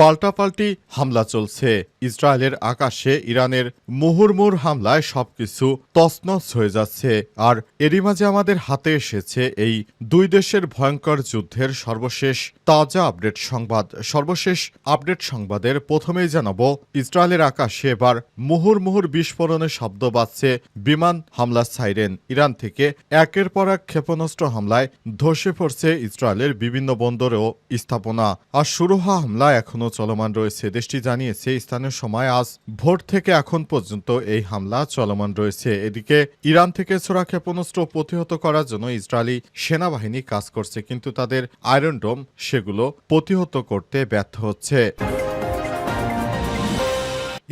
পাল্টাপাল্টি হামলা চলছে। ইসরায়েলের আকাশে ইরানের মুহুর্মুর হামলায় সবকিছু তছনছ হয়ে যাচ্ছে। আর এরই মাঝে আমাদের হাতে এসেছে এই দুই দেশের ভয়ঙ্কর যুদ্ধের সর্বশেষ তাজা আপডেট সংবাদ। সর্বশেষ আপডেট সংবাদের প্রথমেই জানাব, ইসরায়েলের আকাশে এবার মুহুর মুহুর বিস্ফোরণের শব্দ বাজছে বিমান হামলা সাইরেন। ইরান থেকে একের পর এক ক্ষেপণাস্ত্র হামলায় ধসে পড়ছে ইসরায়েলের বিভিন্ন বন্দর ও স্থাপনা। আর শুরু হওয়া হামলা এখনও চলমান রয়েছে। দেশটি জানিয়েছে, স্থানীয় সময় আজ ভোর থেকে এখন পর্যন্ত এই হামলা চলমান রয়েছে। এদিকে ইরান থেকে ছোড়া ক্ষেপণাস্ত্র প্রতিহত করার জন্য ইসরায়েলি সেনাবাহিনী কাজ করছে, কিন্তু তাদের আয়রন ডোম সেগুলো প্রতিহত করতে ব্যর্থ হচ্ছে।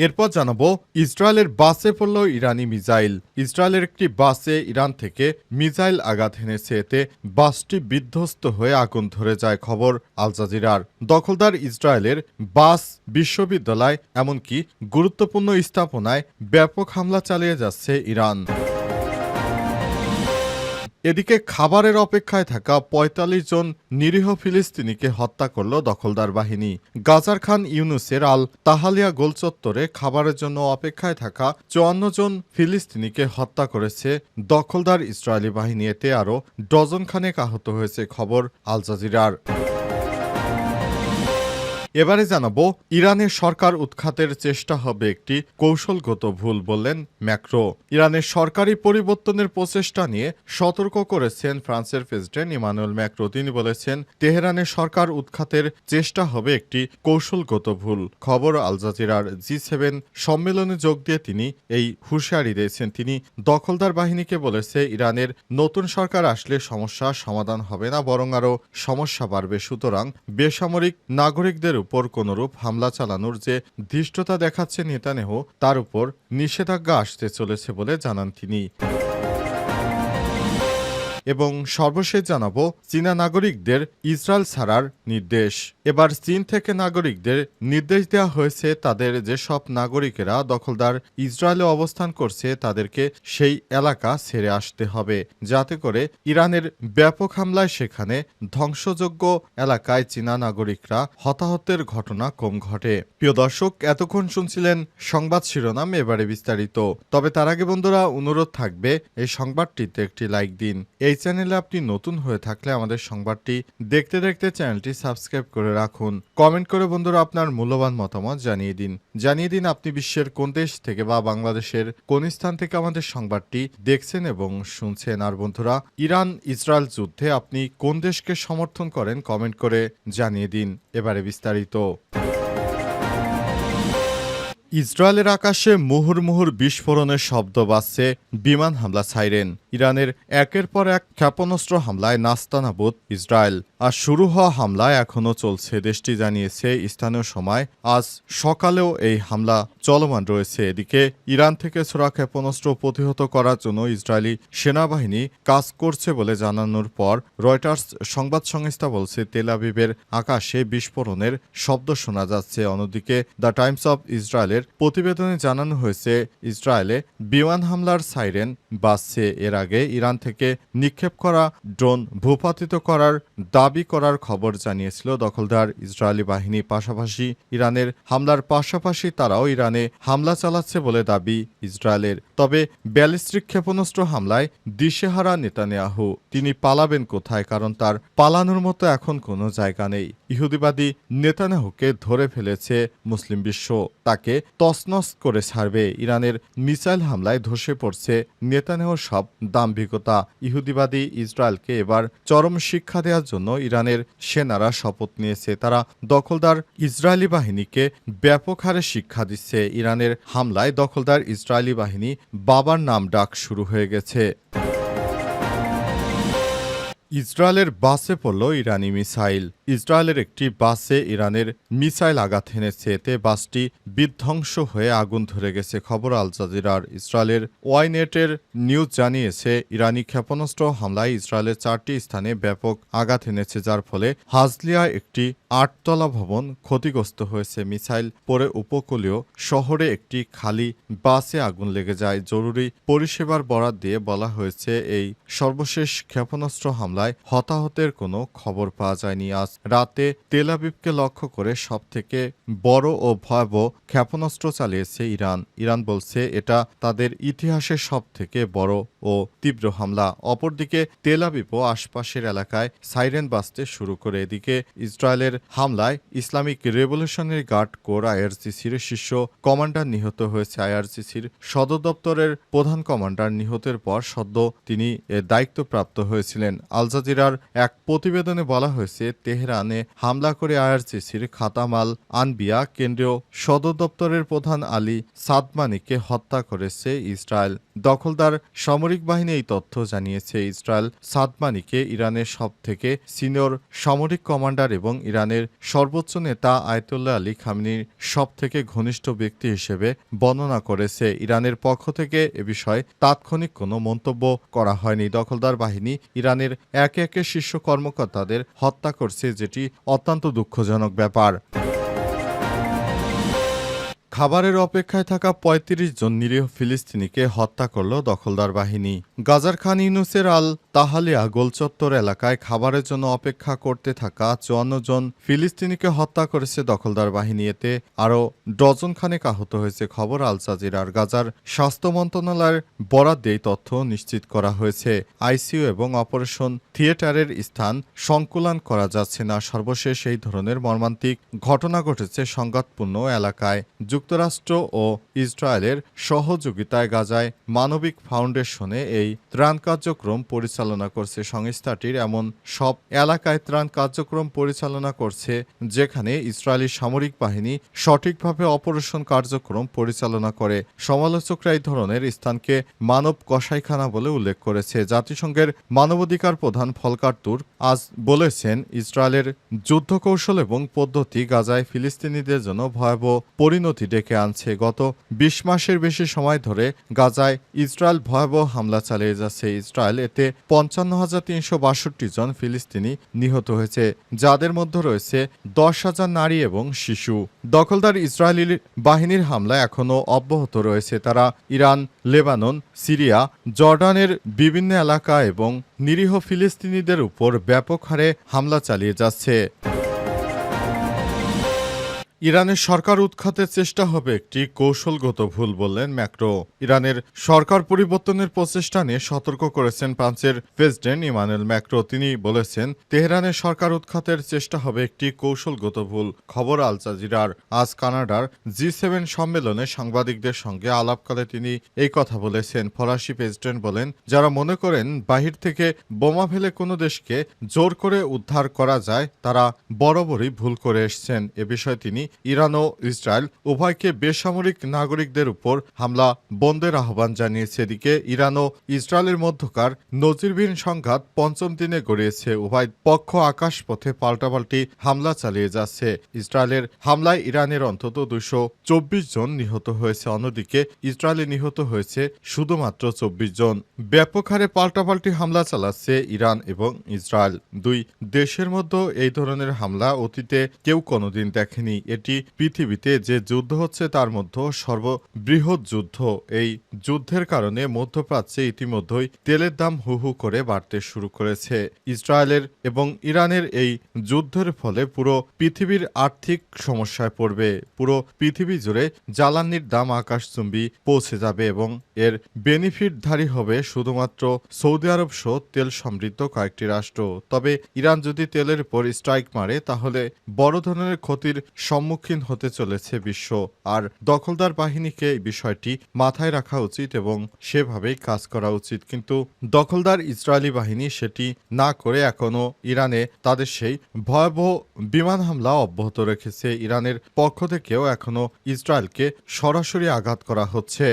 এরপর জানাব, ইসরায়েলের বাসে পড়ল ইরানি মিজাইল ইসরায়েলের একটি বাসে ইরান থেকে মিজাইল আঘাত হেনেছে। এতে বাসটি বিধ্বস্ত হয়ে আগুন ধরে যায় খবর আল জাজিরার। দখলদার ইসরায়েলের বাস বিশ্ববিদ্যালয়, এমনকি গুরুত্বপূর্ণ স্থাপনায় ব্যাপক হামলা চালিয়ে যাচ্ছে ইরান। এদিকে খাবারের অপেক্ষায় থাকা ৪৫ জন নিরীহ ফিলিস্তিনিকে হত্যা করল দখলদার বাহিনী। গাজার খান ইউনুসের আল তাহালিয়া গোলচত্বরে খাবারের জন্য অপেক্ষায় থাকা চুয়ান্ন জন ফিলিস্তিনিকে হত্যা করেছে দখলদার ইসরায়েলি বাহিনী। এতে আরও ডজন খানেক আহত হয়েছে, খবর আল জাজিরার। এবারে জানাব ইরানের সরকার উৎখাতের চেষ্টা হবে একটি কৌশলগত ভুল বললেন ম্যাক্রো। ইরানের সরকারি পরিবর্তনের প্রচেষ্টা নিয়ে সতর্ক করেছেন ফ্রান্সের প্রেসিডেন্ট ইমানুয়েল ম্যাক্রো। তিনি বলেছেন তেহরানের সরকার উৎখাতের চেষ্টা হবে একটি কৌশলগত ভুল। খবর আল জাজিরার জি সেভেন সম্মেলনে যোগ দিয়ে তিনি এই হুঁশিয়ারি দিয়েছেন। তিনি, দখলদার বাহিনীকে বলেছে, ইরানের নতুন সরকার আসলে সমস্যা সমাধান হবে না, বরং আরও সমস্যা বাড়বে। সুতরাং বেসামরিক নাগরিকদের উপর কোনরূপ হামলা চালানোর যে ধৃষ্টতা দেখাচ্ছে নেতানেহ, তার উপর নিষেধাজ্ঞা আসতে চলেছে বলে জানান তিনি। এবং সর্বশেষ জানাব চীনা নাগরিকদের ইসরায়েল ছাড়ার নির্দেশ। এবার চীন থেকে নাগরিকদের নির্দেশ দেওয়া হয়েছে তাদের যেসব নাগরিকেরা দখলদার ইসরায়েলে অবস্থান করছে তাদেরকে সেই এলাকা ছেড়ে আসতে হবে, যাতে করে ইরানের ব্যাপক হামলায় সেখানে ধ্বংসযোগ্য এলাকায় চীনা নাগরিকরা হতাহতের ঘটনা কম ঘটে। প্রিয় দর্শক, এতক্ষণ শুনছিলেন সংবাদ শিরোনাম এবারে বিস্তারিত। তবে তার আগে বন্ধুরা, অনুরোধ থাকবে এই সংবাদটিতে একটি লাইক দিন। এই চ্যানেলে আপনি নতুন হয়ে থাকলে আমাদের সংবাদটি দেখতে দেখতে চ্যানেলটি সাবস্ক্রাইব করে রাখুন। কমেন্ট করে বন্ধুরা আপনার মূল্যবান মতামত জানিয়ে দিন। জানিয়ে দিন আপনি বিশ্বের কোন দেশ থেকে বা বাংলাদেশের কোন স্থান থেকে আমাদের সংবাদটি দেখছেন এবং শুনছেন। আর বন্ধুরা ইরান ইসরায়েল যুদ্ধে আপনি কোন দেশকে সমর্থন করেন কমেন্ট করে জানিয়ে দিন। এবারে বিস্তারিত। ইসরায়েলের আকাশে মুহুর্মুহুর বিস্ফোরণের শব্দ বাজছে বিমান হামলা সাইরেন। ইরানের একের পর এক ক্ষেপণাস্ত্র হামলায় নাস্তানাবুদ ইসরায়েল। আর শুরু হওয়া হামলায় এখনও চলছে, দেশটি জানিয়েছে স্থানীয় সময়, আজ সকালেও এই হামলা চলমান রয়েছে। এদিকে ইরান থেকে ছোড়া ক্ষেপণাস্ত্র প্রতিহত করার জন্য ইসরায়েলি সেনাবাহিনী কাজ করছে বলে জানানোর পর রয়টার্স সংবাদ সংস্থা বলছে, তেল আবিবের আকাশে বিস্ফোরণের শব্দ শোনা যাচ্ছে। অন্যদিকে, দ্য টাইমস অব ইসরায়েলের প্রতিবেদনে জানানো হয়েছে, ইসরায়েলে বিমান হামলার সাইরেন বাজছে। এর আগে ইরান থেকে নিক্ষেপ করা ড্রোন ভূপাতিত করার দাবি করার খবর জানিয়েছিল দখলদার ইসরায়েলি বাহিনী। পাশাপাশি ইরানের হামলার পাশাপাশি তারাও ইরানে হামলা চালাচ্ছে বলে দাবি ইসরায়েলের। তবে ব্যালিস্টিক ক্ষেপণাস্ত্র হামলায় দিশেহারা নেতানিয়াহু, তিনি পালাবেন কোথায়? কারণ তার পালানোর মতো এখন কোনো জায়গা নেই। ইহুদিবাদী নেতানিয়াহুকে ধরে ফেলেছে মুসলিম বিশ্ব। তাকে তছনছ করে ছাড়বে। ইরানের মিসাইল হামলায় ধসে পড়ছে নেতানিয়াহুর সব দাম্ভিকতা, ইহুদিবাদী ইসরায়েলকে এবার চরম শিক্ষা দেওয়ার জন্য ইরানের সেনারা শপথ নিয়েছে। তারা দখলদার ইসরায়েলি বাহিনীকে ব্যাপক হারে শিক্ষা দিচ্ছে। ইরানের হামলায় দখলদার ইসরায়েলি বাহিনী বাবার নাম ডাক শুরু হয়ে গেছে। ইসরায়েলের বাসে পড়ল ইরানি মিসাইল। ইসরায়েলের একটি বাসে ইরানের মিসাইল আঘাত হেনেছে। এতে বাসটি বিধ্বংস হয়ে আগুন ধরে গেছে, খবর আল জাজিরার। ইসরায়েলের ওয়াইনেটের নিউজ জানিয়েছে, ইরানি ক্ষেপণাস্ত্র হামলায় ইসরায়েলের চারটি স্থানে ব্যাপক আঘাত এনেছে যার ফলে হাজলিয়া একটি আটতলা ভবন ক্ষতিগ্রস্ত হয়েছে। মিসাইল পরে উপকূলীয় শহরে একটি খালি বাসে আগুন লেগে যায়। জরুরি পরিষেবার বরাত দিয়ে বলা হয়েছে, এই সর্বশেষ ক্ষেপণাস্ত্র হামলায় হতাহতের কোনো খবর পাওয়া যায়নি। আজ রাতে তেলাবিবকে লক্ষ্য করে সবথেকে বড় ও ভয়াবহ ক্ষেপণাস্ত্র চালিয়েছে ইরান। ইরান বলছে, এটা তাদের ইতিহাসের সবথেকে বড় ও তীব্র হামলা। অপরদিকে তেলাবিব ও আশপাশের এলাকায় সাইরেন বাজতে শুরু করে। এদিকে, ইসরায়েলের হামলায় ইসলামিক রেভলিউশনারি গার্ড কোর আইআরসিসির শীর্ষ কমান্ডার নিহত হয়েছে। আইআরসিসির সদর দপ্তরের প্রধান কমান্ডার নিহতের পর সদ্য তিনি দায়িত্বপ্রাপ্ত হয়েছিলেন। আল জাজিরার এক প্রতিবেদনে বলা হয়েছে, তেহরানে হামলা করে আইআরসিসির খাতামাল আনবিয়া কেন্দ্রীয় সদর দপ্তরের প্রধান আলী সাদমানিকে হত্যা করেছে ইসরায়েল। দখলদার সামরিক বাহিনী এই তথ্য জানিয়েছে ইসরায়েল সাদমানিকে ইরানের সব থেকে সিনিয়র সামরিক কমান্ডার এবং ইরানের সর্বোচ্চ নেতা আয়তুল্লাহ আলী খামনির সব থেকে ঘনিষ্ঠ ব্যক্তি হিসেবে বর্ণনা করেছে। ইরানের পক্ষ থেকে এ বিষয়ে তাৎক্ষণিক কোনো মন্তব্য করা হয়নি। দখলদার বাহিনী ইরানের একে একে শীর্ষ কর্মকর্তাদের হত্যা করছে, যেটি অত্যন্ত দুঃখজনক ব্যাপার। খাবারের অপেক্ষায় থাকা ৩৫ জন নিরীহ ফিলিস্তিনিকে হত্যা করল দখলদার বাহিনী। গাজার খান ইউনুসের আল তাহালিয়া গোলচত্বর এলাকায় খাবারের জন্য অপেক্ষা করতে থাকা চুয়ান্ন জন ফিলিস্তিনিকে হত্যা করেছে দখলদার বাহিনী। এতে আরও ডজন খানেক আহত হয়েছে, খবর আল জাজিরার। গাজার স্বাস্থ্য মন্ত্রণালয়ের বরাদ দিয়ে তথ্য নিশ্চিত করা হয়েছে। আইসিইউ এবং অপারেশন থিয়েটারের স্থান সংকুলান করা যাচ্ছে না। সর্বশেষ এই ধরনের মর্মান্তিক ঘটনা ঘটেছে সংঘাতপূর্ণ এলাকায়। যুক্তরাষ্ট্র ও ইসরায়েলের সহযোগিতায় গাজায় মানবিক ফাউন্ডেশনে এই ত্রাণ কার্যক্রম পরিচালনা করছে সংস্থাটির এমন সব এলাকায় ত্রাণ কার্যক্রম পরিচালনা করছে যেখানে ইসরায়েলি সামরিক বাহিনী সঠিকভাবে অপারেশন কার্যক্রম পরিচালনা করে। সমালোচকরা এই ধরনের স্থানকে মানব কসাইখানা বলে উল্লেখ করেছে। জাতিসংঘের মানবাধিকার প্রধান ফলকার তুর আজ বলেছেন, ইসরায়েলের যুদ্ধ কৌশল এবং পদ্ধতি গাজায় ফিলিস্তিনিদের জন্য ভয়াবহ পরিণতি ডেকে আনছে। গত বিশ মাসের বেশি সময় ধরে গাজায় ইসরায়েল ভয়াবহ হামলা চালিয়ে যাচ্ছে। ইসরায়েল এতে পঞ্চান্ন হাজার তিনশো বাষট্টি জন ফিলিস্তিনি নিহত হয়েছে, যাদের মধ্যে রয়েছে দশ হাজার নারী এবং শিশু। দখলদার ইসরায়েলি বাহিনীর হামলা এখনও অব্যাহত রয়েছে তারা ইরান, লেবানন, সিরিয়া, জর্ডানের বিভিন্ন এলাকা এবং নিরীহ ফিলিস্তিনিদের উপর ব্যাপক হারে হামলা চালিয়ে যাচ্ছে। ইরানের সরকার উৎখাতের চেষ্টা হবে একটি কৌশলগত ভুল বললেন ম্যাক্রো। ইরানের সরকার পরিবর্তনের প্রচেষ্টা নিয়ে সতর্ক করেছেন ফ্রান্সের প্রেসিডেন্ট ইমানুয়েল ম্যাক্রো। তিনি বলেছেন, তেহরানের সরকার উৎখাতের চেষ্টা হবে একটি কৌশলগত ভুল। খবর আল জাজিরার। আজ কানাডার জি সেভেন সম্মেলনে সাংবাদিকদের সঙ্গে আলাপকালে তিনি এই কথা বলেছেন। ফরাসি প্রেসিডেন্ট বলেন, যারা মনে করেন বাহির থেকে বোমা ফেলে কোনো দেশকে জোর করে উদ্ধার করা যায়, তারা বরাবরই ভুল করে এসছেন। এ বিষয়ে তিনি ইরান ও ইসরায়েল উভয়কে বেসামরিক নাগরিকদের উপর হামলা বন্ধের আহ্বান জানিয়েছে। এদিকে ইরান ও ইসরায়েলের মধ্যকার নজিরবিহীন সংঘাত পঞ্চম দিনে গড়িয়েছে। উভয় পক্ষ আকাশপথে পাল্টাপাল্টি হামলা চালিয়ে যাচ্ছে। ইসরায়েলের হামলায় ইরানের অন্তত দুশো জন নিহত হয়েছে। অন্যদিকে ইসরায়েলে নিহত হয়েছে শুধুমাত্র চব্বিশ জন। ব্যাপক হারে পাল্টাপাল্টি হামলা চালাচ্ছে ইরান এবং ইসরায়েল। দুই দেশের মধ্যে এই ধরনের হামলা অতীতে কেউ কোনোদিন দেখেনি। এটি পৃথিবীতে যে যুদ্ধ হচ্ছে তার মধ্যে সর্ববৃহৎ যুদ্ধ। এই যুদ্ধের কারণে মধ্যপ্রাচ্যে ইতিমধ্যেই তেলের দাম হু হু করে বাড়তে শুরু করেছে। ইসরায়েলের এবং ইরানের এই যুদ্ধের ফলে পুরো পৃথিবীর আর্থিক সমস্যায় পড়বে। পুরো পৃথিবী জুড়ে জ্বালানির দাম আকাশচুম্বী পৌঁছে যাবে এবং এর বেনিফিটধারী হবে শুধুমাত্র সৌদি আরব সহ তেল সমৃদ্ধ কয়েকটি রাষ্ট্র। তবে ইরান যদি তেলের উপর স্ট্রাইক মারে, তাহলে বড় ধরনের ক্ষতির সম্মুখীন হতে চলেছে বিশ্ব। আর দখলদার বাহিনীকে এই বিষয়টি মাথায় রাখা উচিত এবং সেভাবেই কাজ করা উচিত। কিন্তু দখলদার ইসরায়েলি বাহিনী সেটি না করে এখনও ইরানে তাদের সেই ভয়াবহ বিমান হামলা অব্যাহত রেখেছে। ইরানের পক্ষ থেকেও এখনও ইসরায়েলকে সরাসরি আঘাত করা হচ্ছে।